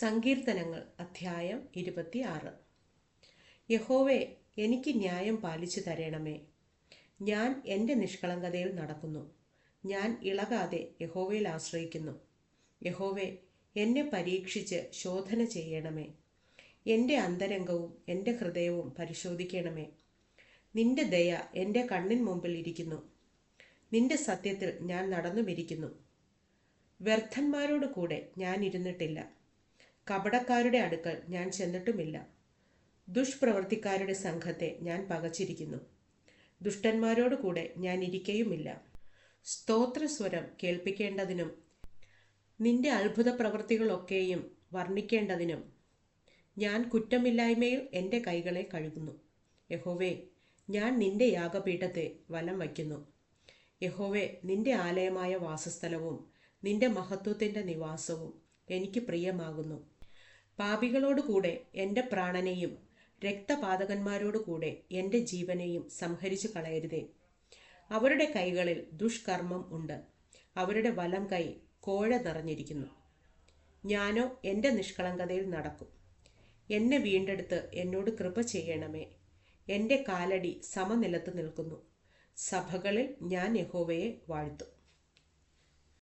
സങ്കീർത്തനങ്ങൾ അധ്യായം ഇരുപത്തിയാറ്. യഹോവെ എനിക്ക് ന്യായം പാലിച്ചു തരണമേ. ഞാൻ എന്റെ നിഷ്കളങ്കതയിൽ നടക്കുന്നു. ഞാൻ ഇളകാതെ യഹോവയിൽ ആശ്രയിക്കുന്നു. യഹോവെ എന്നെ പരീക്ഷിച്ച് ശോധന ചെയ്യണമേ. എന്റെ അന്തരംഗവും എന്റെ ഹൃദയവും പരിശോധിക്കണമേ. നിന്റെ ദയ എന്റെ കണ്ണിൻ മുമ്പിൽ ഇരിക്കുന്നു. നിന്റെ സത്യത്തിൽ ഞാൻ നടന്നുമിരിക്കുന്നു. വ്യർത്ഥന്മാരോട് കൂടെ ഞാൻ ഇരുന്നിട്ടില്ല. കപടക്കാരുടെ അടുക്കൽ ഞാൻ ചെന്നിട്ടുമില്ല. ദുഷ്പ്രവർത്തിക്കാരുടെ സംഘത്തെ ഞാൻ പകച്ചിരിക്കുന്നു. ദുഷ്ടന്മാരോട് കൂടെ ഞാൻ ഇരിക്കയുമില്ല. സ്തോത്രസ്വരം കേൾപ്പിക്കേണ്ടതിനും നിന്റെ അത്ഭുത പ്രവൃത്തികളൊക്കെയും വർണിക്കേണ്ടതിനും ഞാൻ കുറ്റമില്ലായ്മയിൽ എന്റെ കൈകളെ കഴുകുന്നു. യഹോവേ ഞാൻ നിന്റെ യാഗപീഠത്തെ വലം വയ്ക്കുന്നു. യഹോവേ നിന്റെ ആലയമായ വാസസ്ഥലവും നിന്റെ മഹത്വത്തിന്റെ നിവാസവും എനിക്ക് പ്രിയമാകുന്നു. പാപികളോടുകൂടെ എന്റെ പ്രാണനെയും രക്തപാതകന്മാരോടുകൂടെ എന്റെ ജീവനെയും സംഹരിച്ചു കളയരുതേ. അവരുടെ കൈകളിൽ ദുഷ്കർമ്മം ഉണ്ട്. അവരുടെ വലം കൈ കോഴ നിറഞ്ഞിരിക്കുന്നു. ഞാനോ എന്റെ നിഷ്കളങ്കതയിൽ നടക്കും. എന്നെ വീണ്ടെടുത്ത് എന്നോട് കൃപ ചെയ്യണമേ. എന്റെ കാലടി സമനിലത്ത് നിൽക്കുന്നു. സഭകളിൽ ഞാൻ യഹോവയെ വാഴ്ത്തും.